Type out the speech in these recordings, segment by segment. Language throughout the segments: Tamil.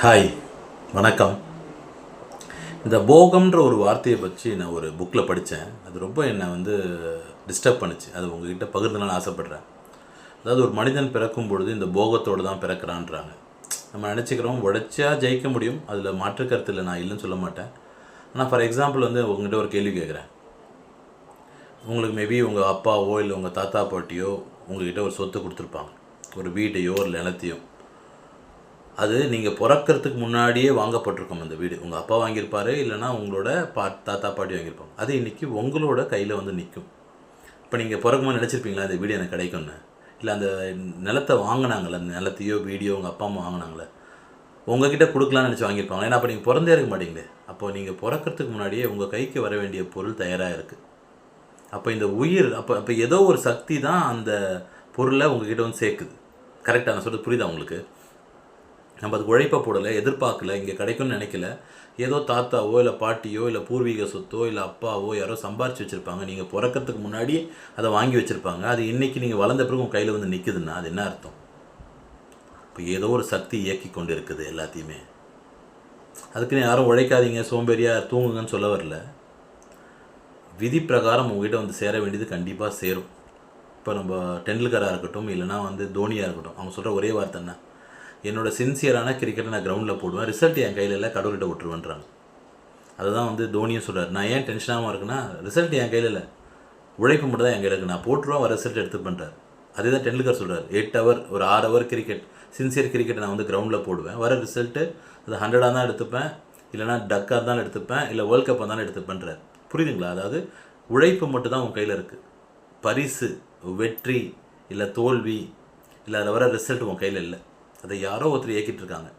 ஹாய் வணக்கம். இந்த போகம்ன்ற ஒரு வார்த்தையை பற்றி நான் ஒரு புக்கில் படித்தேன். அது ரொம்ப என்னை வந்து டிஸ்டர்ப் பண்ணுச்சு. அது உங்ககிட்ட பகிர்ந்தனால ஆசைப்பட்றேன். அதாவது ஒரு மனிதன் பிறக்கும் பொழுது இந்த போகத்தோடு தான் பிறக்கிறான்றாங்க. நம்ம நினச்சிக்கிறோம் உழைச்சா ஜெயிக்க முடியும். அதில் மாற்று கருத்தில் நான் இல்லைன்னு சொல்ல மாட்டேன். ஆனால் ஃபார் எக்ஸாம்பிள் வந்து உங்ககிட்ட ஒரு கேள்வி கேட்குறேன். உங்களுக்கு மேபி உங்கள் அப்பாவோ இல்லை உங்கள் தாத்தா பாட்டியோ உங்ககிட்ட ஒரு சொத்து கொடுத்துருப்பாங்க. ஒரு வீட்டையோ ஒரு நிலத்தையோ. அது நீங்கள் பிறக்கிறதுக்கு முன்னாடியே வாங்கப்பட்டிருக்கும் அந்த வீடு. உங்கள் அப்பா வாங்கியிருப்பாரு இல்லைனா உங்களோட பா தாத்தா பாட்டி வாங்கியிருப்பாங்க. அது இன்றைக்கி உங்களோட கையில் வந்து நிற்கும் இப்போ நீங்கள் பிறக்கும்போது நினச்சிருப்பீங்களா இந்த வீடு எனக்கு கிடைக்கும்னு? இல்லை அந்த நிலத்தை வாங்கினாங்களே அந்த நிலத்தையோ வீடியோ உங்கள் அப்பா அம்மா வாங்கினாங்களே உங்ககிட்ட கொடுக்கலாம்னு நினச்சி வாங்கியிருப்பாங்க ஏன்னா அப்போ நீங்கள் பிறந்தே இருக்க மாட்டீங்களே. அப்போ நீங்கள் பிறக்கிறதுக்கு முன்னாடியே உங்கள் கைக்கு வர வேண்டிய பொருள் தயாராக இருக்குது அப்போ இந்த உயிர் அப்போ அப்போ ஏதோ ஒரு சக்தி தான் அந்த பொருளை உங்ககிட்ட வந்து சேர்க்குது. கரெக்டாக நான் சொல்கிறது புரியுதா உங்களுக்கு? நம்ம அதுக்கு உழைப்ப போடலை எதிர்பார்க்கல இங்கே கிடைக்கும்னு நினைக்கல. ஏதோ தாத்தாவோ இல்லை பாட்டியோ இல்லை பூர்வீக சொத்தோ இல்லை அப்பாவோ யாரோ சம்பாரிச்சு வச்சுருப்பாங்க. நீங்கள் பிறக்கிறதுக்கு முன்னாடியே அதை வாங்கி வச்சுருப்பாங்க. அது இன்றைக்கி நீங்கள் வளர்ந்த பிறகு உங்கள் கையில் வந்து நிற்குதுன்னா அது என்ன அர்த்தம்? இப்போ ஏதோ ஒரு சக்தி இயக்கி கொண்டு இருக்குது எல்லாத்தையுமே. அதுக்குன்னு யாரும் உழைக்காதீங்க சோம்பேறியாக தூங்குங்கன்னு சொல்ல வரல. விதி பிரகாரம் உங்ககிட்ட வந்து சேர வேண்டியது கண்டிப்பாக சேரும். இப்போ நம்ம டெண்டுல்கராக இருக்கட்டும் இல்லைனா வந்து தோனியாக இருக்கட்டும் அவங்க சொல்கிற ஒரே வார்த்தை என்ன? என்னோட சின்சியரான கிரிக்கெட்டை நான் கிரவுண்டில் போடுவேன். ரிசல்ட் என் கையில் இல்லை கடவுள்கிட்ட விட்டுருவேன்றாங்க. அதுதான் வந்து தோனியும் சொல்கிறார் நான் ஏன் டென்ஷனாகவும் இருக்குன்னா ரிசல்ட் என் கையில் இல்லை. உழைப்பு மட்டும் தான் என் கையில் இருக்குது நான் போட்டுருவேன் வர ரிசல்ட் எடுத்து பண்ணுறாரு அதே தான் டெண்டுல்கர் சொல்கிறார் எயிட் ஹவர் ஒரு ஆறு ஹவர் கிரிக்கெட் சின்சியர் கிரிக்கெட்டை நான் வந்து கிரவுண்டில் போடுவேன். வர ரிசல்ட்டு அது ஹண்ட்ரடாக தான் எடுத்துப்பேன். இல்லைனா டக்காக தான் எடுத்துப்பேன். இல்லை வேர்ல்ட் கப்பாக தான் எடுத்துப்பேன்றார். புரியுதுங்களா? அதாவது உழைப்பு மட்டும் தான் உன் கையில் இருக்குது பரிசு வெற்றி இல்லை தோல்வி இல்லை அதில் வர ரிசல்ட் உன் கையில் இல்லை. அதை யாரோ ஒருத்தர் இயக்கிட்டு இருக்காங்க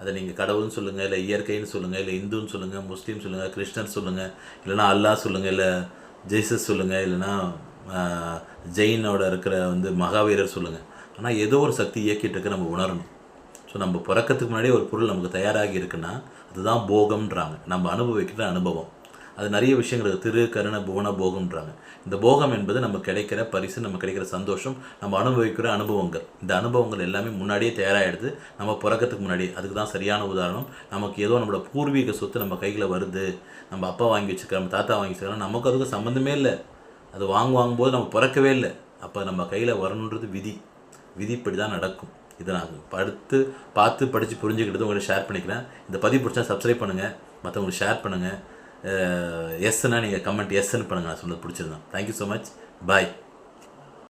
அதை நீங்கள் கடவுள்னு சொல்லுங்கள் இல்லை இயற்கைன்னு சொல்லுங்கள் இல்லை இந்துன்னு சொல்லுங்கள் முஸ்லீம் சொல்லுங்கள் கிறிஸ்டன் சொல்லுங்கள் இல்லைனா அல்லாஹ் சொல்லுங்கள் இல்லை ஜெய்சஸ் சொல்லுங்கள் இல்லைனா ஜெயினோட இருக்கிற வந்து மகாவீரர் சொல்லுங்கள் ஆனால் ஏதோ ஒரு சக்தி இயக்கிட்டு இருக்க நம்ம உணரணும். ஸோ நம்ம பிறக்கிறதுக்கு முன்னாடி ஒரு பொருள் நமக்கு தயாராகி இருக்குன்னா அதுதான் போகம்ன்றாங்க. நம்ம அனுபவிக்கிற அனுபவம். அது நிறைய விஷயங்கள் திரு கருண புவன போகம்ன்றாங்க. இந்த போகம் என்பது நம்ம கிடைக்கிற பரிசு நம்ம கிடைக்கிற சந்தோஷம் நம்ம அனுபவிக்கிற அனுபவங்கள். இந்த அனுபவங்கள் எல்லாமே முன்னாடியே தயாராகிடுது நம்ம பிறக்கிறதுக்கு முன்னாடி அதுக்கு தான் சரியான உதாரணம். நமக்கு ஏதோ நம்மளோட பூர்வீக சொத்து நம்ம கையில் வருது. நம்ம அப்பா வாங்கி வச்சுக்கிறோம் நம்ம தாத்தா வாங்கி வச்சுக்கிறோம் நமக்கு அதுக்கு சம்மந்தமே இல்லை. அது வாங்குவாங்கும் வாங்கும்போது நம்ம பிறக்கவே இல்லை. அப்போ நம்ம கையில் வரணுன்றது விதி. விதி இப்படி தான் நடக்கும். இதை நான் படுத்து பார்த்து படித்து புரிஞ்சுக்கிட்டது உங்களை ஷேர் பண்ணிக்கிறேன். இந்த பதிவு பிடிச்சா சப்ஸ்கிரைப் பண்ணுங்கள் மற்றவங்களுக்கு ஷேர் பண்ணுங்கள் எஸ்ன்னா நீங்கள் கமெண்ட் எஸ்ன்னு பண்ணுங்கள் நான் சொன்னது பிடிச்சிருந்தேன் thank you so much bye